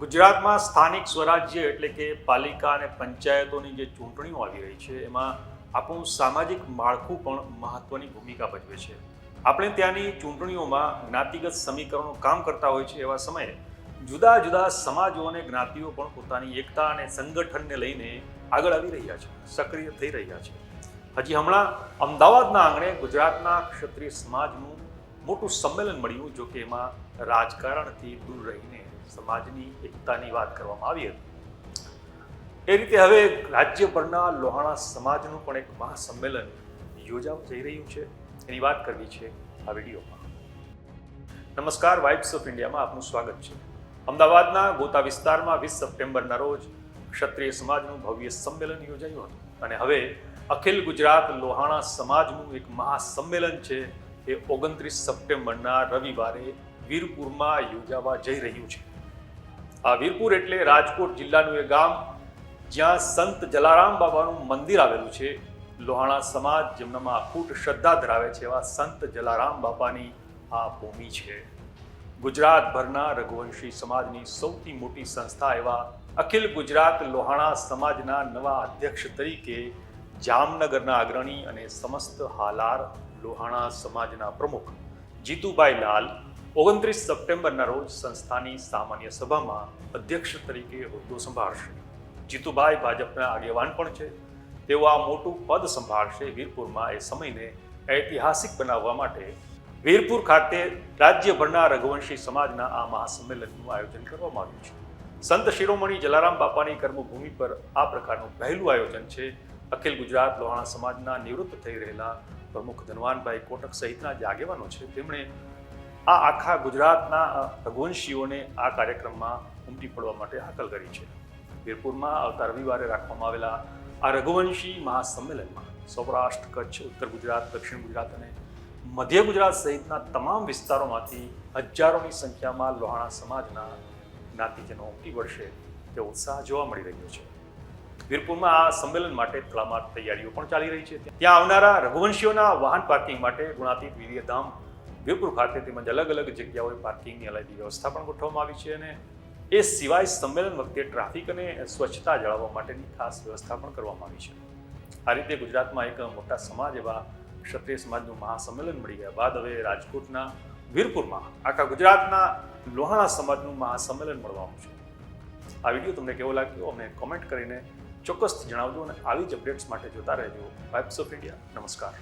ગુજરાતમાં સ્થાનિક સ્વરાજ્ય એટલે કે પાલિકા અને પંચાયતોની જે ચૂંટણીઓ આવી રહી છે, એમાં આપણું સામાજિક માળખું પણ મહત્વની ભૂમિકા ભજવે છે. આપણે ત્યાંની ચૂંટણીઓમાં જ્ઞાતિગત સમીકરણો કામ કરતા હોય છે એવા સમયે જુદા જુદા સમાજો અને જ્ઞાતિઓ પણ પોતાની એકતા અને સંગઠનને લઈને આગળ આવી રહ્યા છે, સક્રિય થઈ રહ્યા છે. હજી હમણાં અમદાવાદના આંગણે ગુજરાતના ક્ષત્રિય સમાજનું મોટું સંમેલન મળ્યું જો કે એમાં રાજકારણથી દૂર રહીને સમાજની એકતાની વાત કરવામાં આવી હતી. એ રીતે હવે રાજ્યભરના લોહાણા સમાજનું પણ એક મહાસંમેલન યોજાવા જઈ રહ્યું છે. એની વાત કરવી છે આ વિડીયોમાં. નમસ્કાર વાઇબ્સ ઓફ ઇન્ડિયામાં આપનું સ્વાગત છે. અમદાવાદના ગોતા વિસ્તારમાં વીસ સપ્ટેમ્બરના રોજ ક્ષત્રિય સમાજનું ભવ્ય સંમેલન યોજાયું હતું. અને હવે અખિલ ગુજરાત લોહાણા સમાજનું એક મહાસંમેલન છે એ ઓગણત્રીસ સપ્ટેમ્બરના રવિવારે વીરપુરમાં યોજાવા જઈ રહ્યું છે. આ વીરપુર એટલે રાજકોટ જિલ્લાનું એ ગામ, જ્યાં સંત જલારામ બાબાનું મંદિર આવેલું છે. લોહાણા સમાજ જેમનામાં અખૂટ શ્રદ્ધા ધરાવે છે એવા સંત જલારામ બાપાની આ ભૂમિ છે. ગુજરાતભરના રઘુવંશી સમાજની સૌથી મોટી સંસ્થા એવા અખિલ ગુજરાત લોહાણા સમાજના નવા અધ્યક્ષ તરીકે જામનગરના અગ્રણી અને સમસ્ત હાલાર લોહાણા સમાજના પ્રમુખ જીતુભાઈ લાલ ઓગણત્રીસ સપ્ટેમ્બરના રોજ સંસ્થાની સામાન્ય સભામાં અધ્યક્ષ તરીકે હોદ્દો સંભાળશે. જીતુભાઈ ભાજપના આગેવાન પણ છે. તેઓ આ મોટું પદ સંભાળશે વીરપુરમાં એ સમયને ઐતિહાસિક બનાવવા માટે. વીરપુર ખાતે રાજ્યભરના રઘુવંશી સમાજના આ મહાસંમેલનનું આયોજન કરવામાં આવ્યું છે. સંત શિરોમણી જલારામ બાપાની કર્મભૂમિ પર આ પ્રકારનું પહેલું આયોજન છે. અખિલ ગુજરાત લોહાણા સમાજના નિવૃત્ત થઈ રહેલા પ્રમુખ ધનવાનભાઈ કોટક સહિતના જે આગેવાનો છે, તેમણે આ આખા ગુજરાતના રઘુવંશીઓને આ કાર્યક્રમમાં ઉમટી પડવા માટે હાકલ કરી છે. વીરપુરમાં આવતા રવિવારે રાખવામાં આવેલા આ રઘુવંશી મહાસંમેલનમાં સૌરાષ્ટ્ર, કચ્છ, ઉત્તર ગુજરાત, દક્ષિણ ગુજરાત અને મધ્ય ગુજરાત સહિતના તમામ વિસ્તારોમાંથી હજારોની સંખ્યામાં લોહાણા સમાજના જ્ઞાતિજનો ઉમટી પડશે તે ઉત્સાહ જોવા મળી રહ્યો છે. વીરપુરમાં આ સંમેલન માટે તડામાર તૈયારીઓ પણ ચાલી રહી છે. ત્યાં આવનારા રઘુવંશીઓના વાહન પાર્કિંગ માટે ગુણાતીત વિદ્યાધામ વીરપુર ખાતે તેમજ અલગ અલગ જગ્યાઓએ પાર્કિંગની અલગ વ્યવસ્થા પણ ગોઠવવામાં આવી છે અને એ સિવાય સંમેલન વખતે ટ્રાફિક અને સ્વચ્છતા જાળવવા માટેની ખાસ વ્યવસ્થા પણ કરવામાં આવી છે. આ રીતે ગુજરાતમાં એક મોટા સમાજ એવા ક્ષત્રિય સમાજનું મહાસંમેલન મળી ગયા બાદ હવે રાજકોટના વીરપુરમાં આખા ગુજરાતના લોહાણા સમાજનું મહાસંમેલન મળવાનું છે. આ વીડિયો તમને કેવો લાગ્યો અમને કોમેન્ટ કરીને ચોક્કસ જણાવજો અને આવી જ અપડેટ્સ માટે જોતા રહેજો વાઇબ્સ ઓફ ઇન્ડિયા નમસ્કાર.